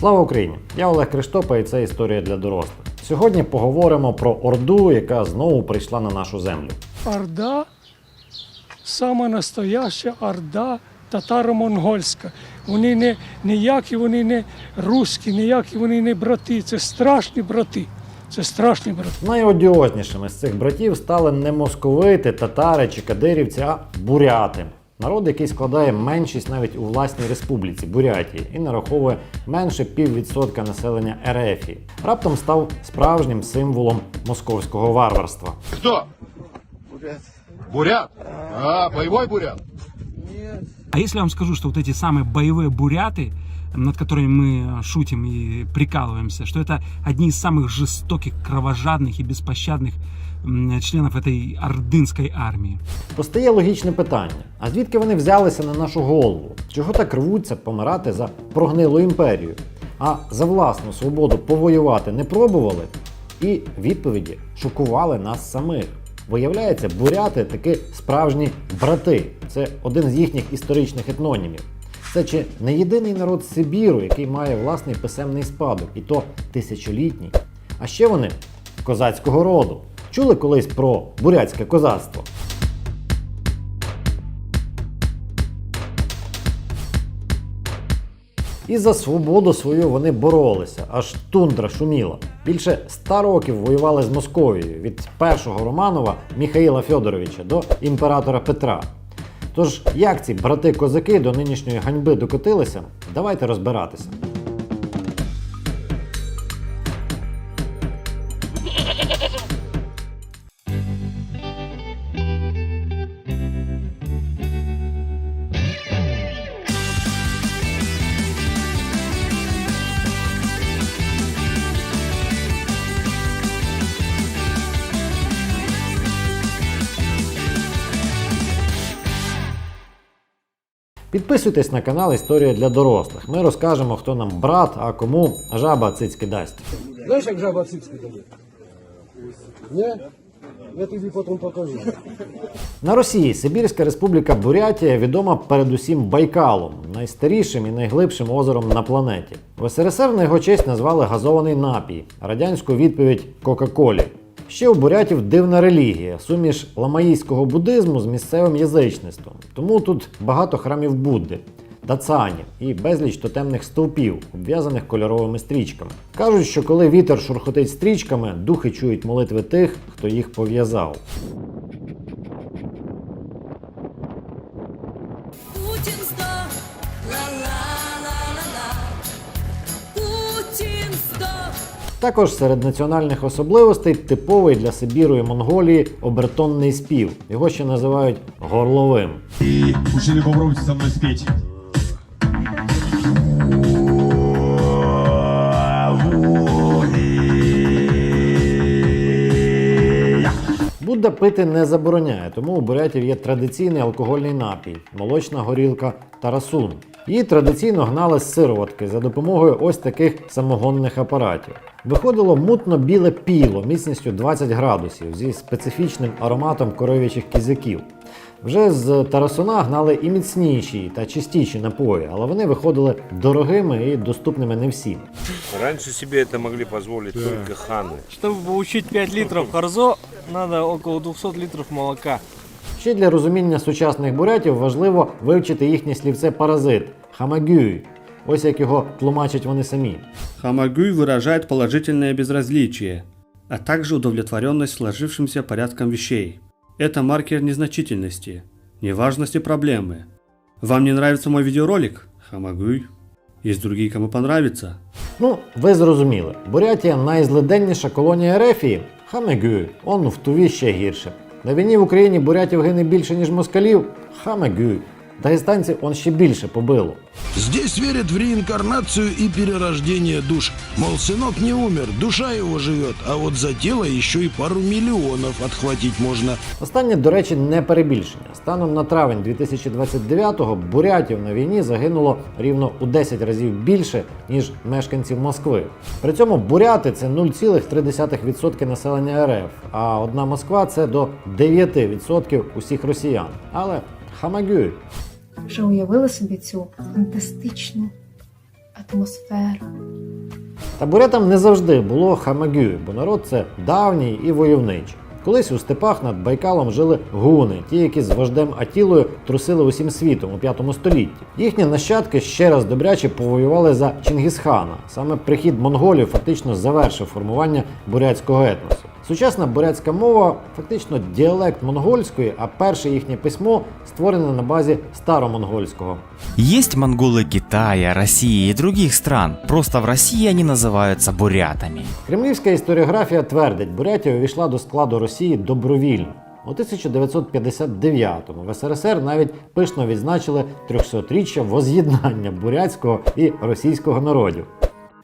Слава Україні! Я Олег Криштопа і це історія для дорослих. Сьогодні поговоримо про Орду, яка знову прийшла на нашу землю. Орда, сама настояща орда татаро-монгольська. Вони не ніякі, вони не руські, ніякі вони не брати. Це страшні брати. Це страшні брати. Найодіознішими з цих братів стали не московити, татари чи кадирівці, а буряти Народ, який складає меншість навіть у власній республіці Бурятії і нараховує менше піввідсотка населення Ерефії. Раптом став справжнім символом московського варварства. Кто? Бурят. А, боевой бурят? А если я вам скажу, что вот эти самые боевые буряты, над которыми мы шутим и прикалываемся, что это одни из самых жестоких, кровожадных и беспощадных м, членов этой ордынской армии. Постає логічне питання: а звідки вони взялися на нашу голову? Чого так рвуться помирати за прогнилу імперію? А за власну свободу повоювати не пробували? І відповіді шокували нас самих. Виявляється, буряти таки справжні брати. Це один з їхніх історичних етнонімів. Це чи не єдиний народ Сибіру, який має власний писемний спадок, і то тисячолітній. А ще вони козацького роду. Чули колись про бурятське козацтво? І за свободу свою вони боролися, аж тундра шуміла. Більше ста років воювали з Московією від першого Романова Міхаїла Фьодоровича до імператора Петра. Тож, як ці брати-козаки до нинішньої ганьби докотилися, давайте розбиратися. Підписуйтесь на канал Історія для дорослих. Ми розкажемо, хто нам брат, а кому жаба цицьки дасть. Знаєш, як жаба цицьки дає? Ні? Я тобі потім покажу. На Росії Сибірська республіка Бурятія відома передусім Байкалом, найстарішим і найглибшим озером на планеті. В СРСР на його честь назвали газований напій, радянську відповідь Кока-Колі. Ще у бурятів дивна релігія, суміш ламаїського буддизму з місцевим язичництвом. Тому тут багато храмів Будди, дацанів і безліч тотемних стовпів, обв'язаних кольоровими стрічками. Кажуть, що коли вітер шурхотить стрічками, духи чують молитви тих, хто їх пов'язав. Також серед національних особливостей типовий для Сибіру і Монголії обертонний спів. Його ще називають горловим. И мужчины, попробуйте со мной спеть. Будда пити не забороняє, тому у бурятів є традиційний алкогольний напій молочна горілка тарасун. Її традиційно гнали з сироватки за допомогою ось таких самогонних апаратів. Виходило мутно-біле піло міцністю 20 градусів зі специфічним ароматом коров'ячих кізяків. Вже з тарасуна гнали і міцніші та чистіші напої, але вони виходили дорогими і доступними не всім. Раньше себе это могли позволить только ханы. Чтобы получить 5 литров харзо, надо около 200 литров молока. Ще для розуміння сучасних бурятів важливо вивчити їхнє слівце паразит хамагюй. Ось як його тлумачать вони самі. Хамагуй выражает положительное безразличие, а также удовлетворенность сложившимся порядком вещей. Это маркер незначительности, неважности проблемы. Вам не нравится мой видеоролик? Хамагуй. Есть другие, кому понравится. Ну, ви зрозуміли, Бурятія найзлиденніша колонія Ерефії хамегюй. Он в Туві ще гірше. На війні в Україні бурятів гине більше, ніж москалів хамегюй. Дагестанців он ще більше побило. Здесь верят в реинкарнацию и перерождение душ. Мол, сынок не умер, душа его живет, а вот за тело еще и пару миллионов отхватить можно. Останнє, до речі, не перебільшення. Станом на травень 2029-го бурятів на війні загинуло рівно у 10 разів більше, ніж мешканців Москви. При цьому буряти це 0,3% населення РФ, а одна Москва це до 9% усіх росіян. Але хамагюй. Вже уявили собі цю фантастичну атмосфера. Та бурятам не завжди було хамагю, бо народ це давній і войовничий. Колись у степах над Байкалом жили гуни, ті, які з вождем Атілою трусили усім світом у 5 столітті. Їхні нащадки ще раз добряче повоювали за Чингісхана. Саме прихід монголів фактично завершив формування бурятського етносу. Сучасна бурятська мова фактично діалект монгольської, а перше їхнє письмо створене на базі старомонгольського. Есть монголы Китая, России и других стран. Просто в России они называются бурятами. Кремлівська історіографія твердить, Бурятія увійшла до складу Росії добровільно. У 1959-му в СРСР навіть пишно відзначили 300-річчя воз'єднання бурятського і російського народів.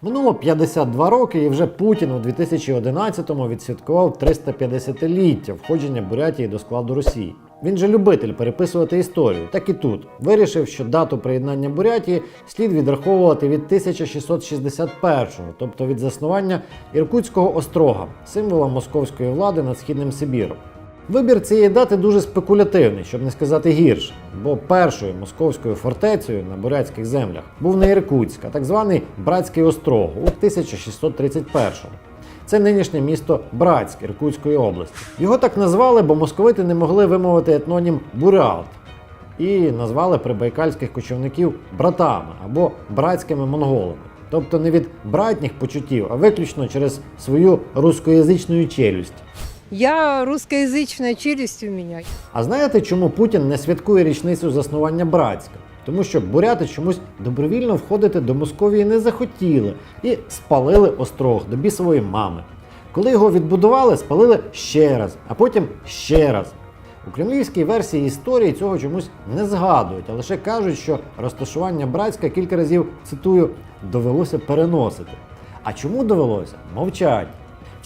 Минуло 52 роки, і вже Путін у 2011-му відсвяткував 350-ліття входження Бурятії до складу Росії. Він же любитель переписувати історію, так і тут вирішив, що дату приєднання Бурятії слід відраховувати від 1661-го, тобто від заснування Іркутського острога, символа московської влади над східним Сибіром. Вибір цієї дати дуже спекулятивний, щоб не сказати гірше, бо першою московською фортецею на бурятських землях був не Іркутськ, а так званий Братський острог у 1631-му. Це нинішнє місто Братськ Іркутської області. Його так назвали, бо московити не могли вимовити етнонім Бурят і назвали прибайкальських кочівників братами або братськими монголами. Тобто не від братніх почуттів, а виключно через свою рускоязичну челюсть. Я русскоязычная челюсть у меня. А знаєте, чому Путін не святкує річницю заснування Братська? Тому що буряти чомусь добровільно входити до Московії не захотіли і спалили острог до бісової мами. Коли його відбудували, спалили ще раз, а потім ще раз. У кремлівській версії історії цього чомусь не згадують, а лише кажуть, що розташування Братська кілька разів цитую довелося переносити. А чому довелося? Мовчать.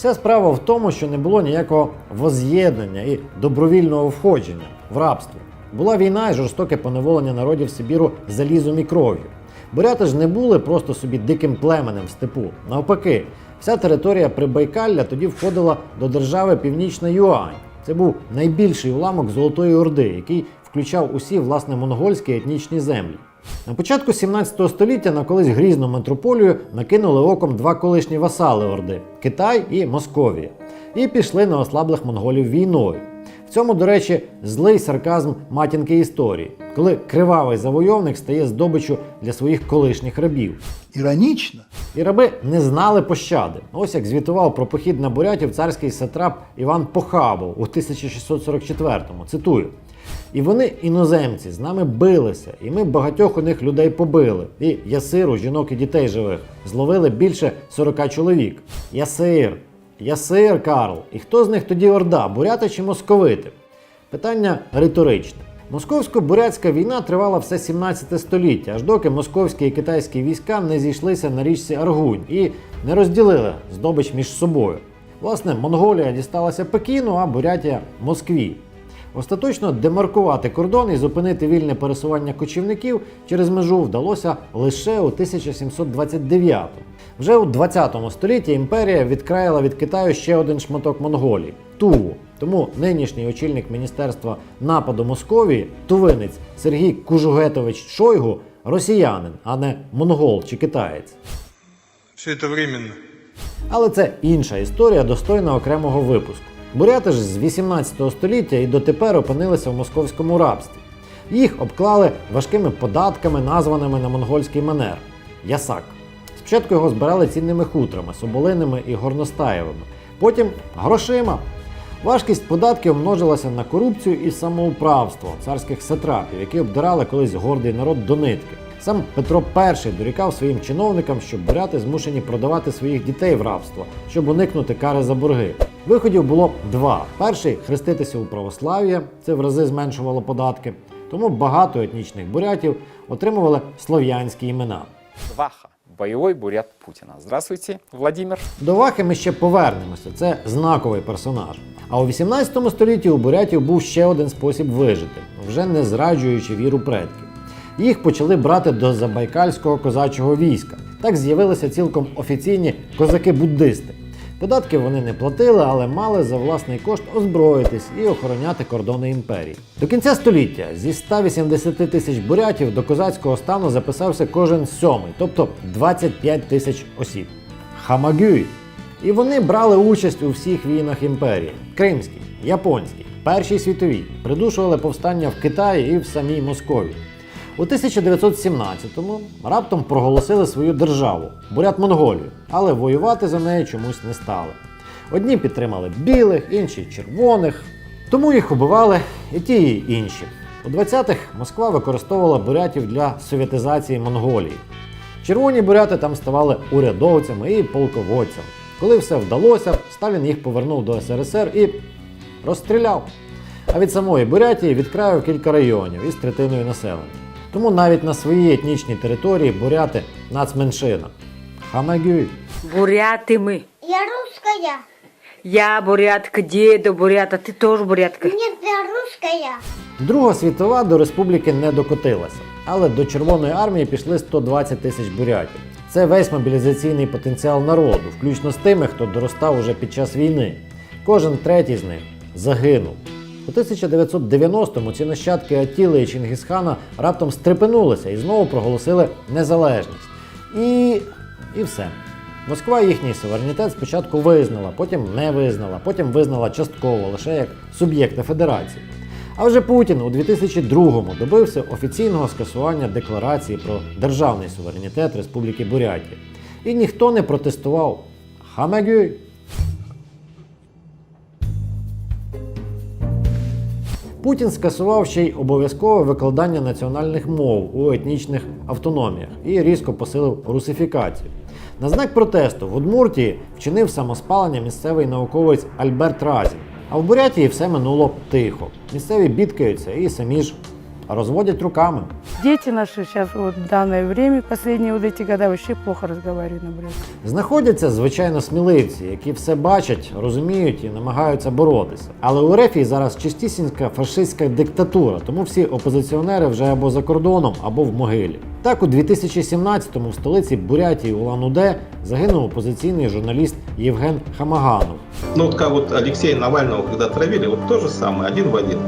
Вся справа в тому, що не було ніякого воз'єднання і добровільного входження в рабство. Була війна і жорстоке поневолення народів Сибіру залізом і кров'ю. Буряти ж не були просто собі диким племенем в степу. Навпаки, вся територія Прибайкалля тоді входила до держави Північна Юань. Це був найбільший уламок Золотої Орди, який включав усі власне монгольські етнічні землі. На початку 17 століття на колись грізну метрополію накинули оком два колишні васали Орди Китай і Московія, і пішли на ослаблих монголів війною. В цьому, до речі, злий сарказм матінки історії, коли кривавий завойовник стає здобиччю для своїх колишніх рабів. Иронично. І раби не знали пощади. Ось як звітував про похід на бурятів царський сатрап Іван Похабов у 1644-му. Цитую. І вони, іноземці, з нами билися, і ми багатьох у них людей побили. І ясиру, жінок і дітей живих, зловили більше 40 чоловік. Ясир, ясир, Карл. І хто з них тоді орда, буряти чи московити? Питання риторичне. Московсько-бурятська війна тривала все 17 століття, аж доки московські і китайські війська не зійшлися на річці Аргунь і не розділили здобич між собою. Власне, Монголія дісталася Пекіну, а Бурятія Москві. Остаточно демаркувати кордон і зупинити вільне пересування кочівників через межу вдалося лише у 1729-му. Вже у 20 столітті імперія відкраїла від Китаю ще один шматок Монголії Туву. Тому нинішній очільник міністерства нападу Московії, тувинець Сергій Кужугетович Шойгу, росіянин, а не монгол чи китаєць. Все это временно. Але це інша історія, достойна окремого випуску. Буряти ж з 18 століття і дотепер опинилися в московському рабстві. Їх обклали важкими податками, названими на монгольський манер ясак. Спочатку його збирали цінними хутрами, соболинами і горностаєвими, потім грошима. Важкість податків множилася на корупцію і самоуправство царських сатрапів, які обдирали колись гордий народ до нитки. Сам Петро І дорікав своїм чиновникам, що буряти змушені продавати своїх дітей в рабство, щоб уникнути кари за борги. Виходів було два: перший хреститися у православ'я, це в рази зменшувало податки. Тому багато етнічних бурятів отримували слов'янські імена. Ваха, боевой бурят Путина. Здравствуйте, Владимир. До Вахи ми ще повернемося. Це знаковий персонаж. А у 18 столітті у бурятів був ще один спосіб вижити, вже не зраджуючи віру предків. Їх почали брати до забайкальського козачого війська. Так з'явилися цілком офіційні козаки-буддисти. Податки вони не платили, але мали за власний кошт озброїтись і охороняти кордони імперії. До кінця століття зі 180 тисяч бурятів до козацького стану записався кожен сьомий, тобто 25 тисяч осіб. Хамагюй. І вони брали участь у всіх війнах імперії: Кримській, Японській, Першій світовій, придушували повстання в Китаї і в самій Московії. У 1917-му раптом проголосили свою державу бурят Монголію, але воювати за неї чомусь не стали. Одні підтримали білих, інші червоних, тому їх убивали і ті, і інші. У 20-х Москва використовувала бурятів для совєтизації Монголії. Червоні буряти там ставали урядовцями і полководцями. Коли все вдалося, Сталін їх повернув до СРСР і розстріляв. А від самої Бурятії відкраїв кілька районів із третиною населення. Тому навіть на своїй етнічній території буряти нацменшина. Хамагюй. Буряты мы. Я русская. Я бурятка, деда бурята, ты тоже бурятка. Нет, я русская. Друга світова до республіки не докотилася, але до Червоної армії пішли 120 тисяч бурятів. Це весь мобілізаційний потенціал народу, включно з тими, хто доростав уже під час війни. Кожен третій з них загинув. У 1990-му ці нащадки Атіли і Чингісхана раптом стрепенулися і знову проголосили незалежність. І. і все. Москва їхній суверенітет спочатку визнала, потім не визнала, потім визнала частково лише як суб'єкта федерації. А вже Путін у 2002-му добився офіційного скасування декларації про державний суверенітет Республіки Бурятія. І ніхто не протестував. Хамегюй! Путін скасував ще й обов'язкове викладання національних мов у етнічних автономіях і різко посилив русифікацію. На знак протесту в Удмуртії вчинив самоспалення місцевий науковець Альберт Разін. А в Бурятії все минуло тихо. Місцеві бідкаються і самі ж розводять руками. Дети наши сейчас вот в данное время, последние вот эти года, вообще плохо разговаривают на бурятском. Знаходяться, звичайно, сміливці, які все бачать, розуміють і намагаються боротися. Але у Рефії зараз чистісінька фашистська диктатура, тому всі опозиціонери вже або за кордоном, або в могилі. Так, у 2017-му в столиці Бурятії Улан-Удэ загинув опозиційний журналіст Євген Хамаганов. Ну вот как вот Алексея Навального, когда травили, вот то же самое, один в один.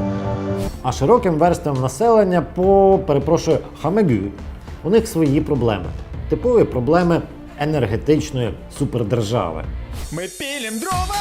А широким верствам населення по перепрошую хамегю. У них свої проблеми. Типові проблеми енергетичної супердержави. Ми пілім дрова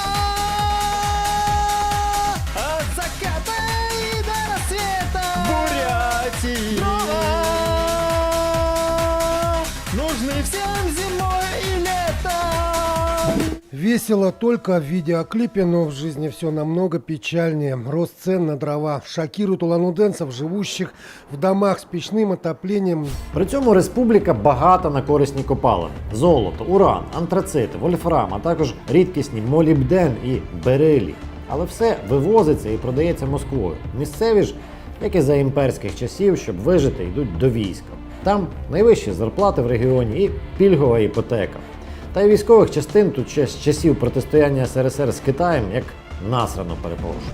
Весело только в видеоклипе, но в жизни все намного печальнее. Рост цен на дрова шокирует улануденцев, живущих в домах с печным отоплением. При цьому республіка багата на корисні копалини: золото, уран, антрацит, вольфрам, а також рідкісні молібден і берилі. Але все вивозиться і продається Москвою. Місцеві ж, як і за імперських часів, щоб вижити, йдуть до війська. Там найвищі зарплати в регіоні і пільгова іпотека. Та й військових частин тут ще з часів протистояння СРСР з Китаєм як насрано перепрошую.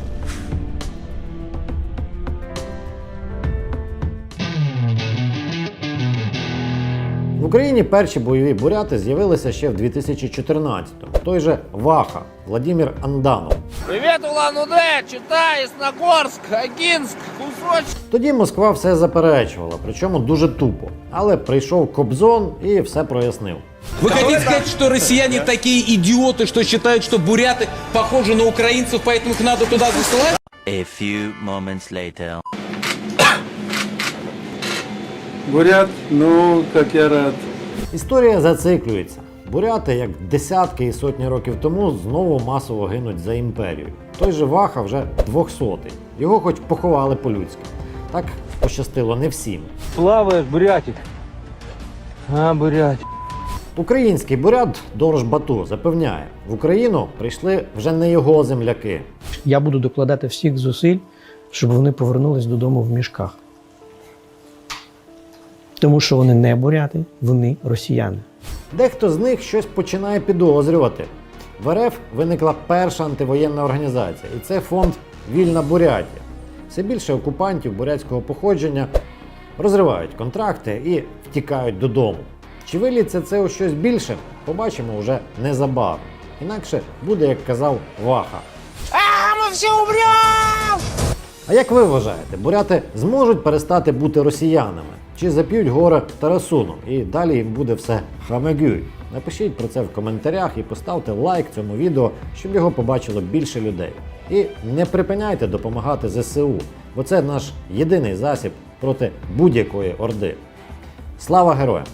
В Україні перші бойові буряти з'явилися ще в 2014-му. Той же Ваха Владимир Анданов. Привет, Улан-Удэ, Читай, Ясногорск, Агинск, кусочек. Тоді Москва все заперечувала, причому дуже тупо. Але прийшов Кобзон і все прояснив. Вы хотите сказать, что россияне такие идиоты, что считают, что буряты похожи на украинцев, поэтому их надо туда засылать? A few moments later. Бурят, ну, как я рад. Історія зациклюється. Буряти, як десятки і сотні років тому, знову масово гинуть за імперію. Той же Ваха вже 200-й. Його хоч поховали по-людськи. Так пощастило не всім. Плаваешь, бурятик. А, бурятик. Український бурят Дорож Бату запевняє, в Україну прийшли вже не його земляки. Я буду докладати всіх зусиль, щоб вони повернулись додому в мішках. Тому що вони не буряти, вони росіяни. Дехто з них щось починає підозрювати. В РФ виникла перша антивоєнна організація, і це фонд Вільна Бурятія. Все більше окупантів бурятського походження розривають контракти і втікають додому. Чи виліться це у щось більше, побачимо вже незабаром. Інакше буде, як казав Ваха. А, мы все умрем! А як ви вважаєте, буряти зможуть перестати бути росіянами? Чи зап'ють горе Тарасуном і далі їм буде все хамегюй? Напишіть про це в коментарях і поставте лайк цьому відео, щоб його побачило більше людей. І не припиняйте допомагати ЗСУ, бо це наш єдиний засіб проти будь-якої орди. Слава героям!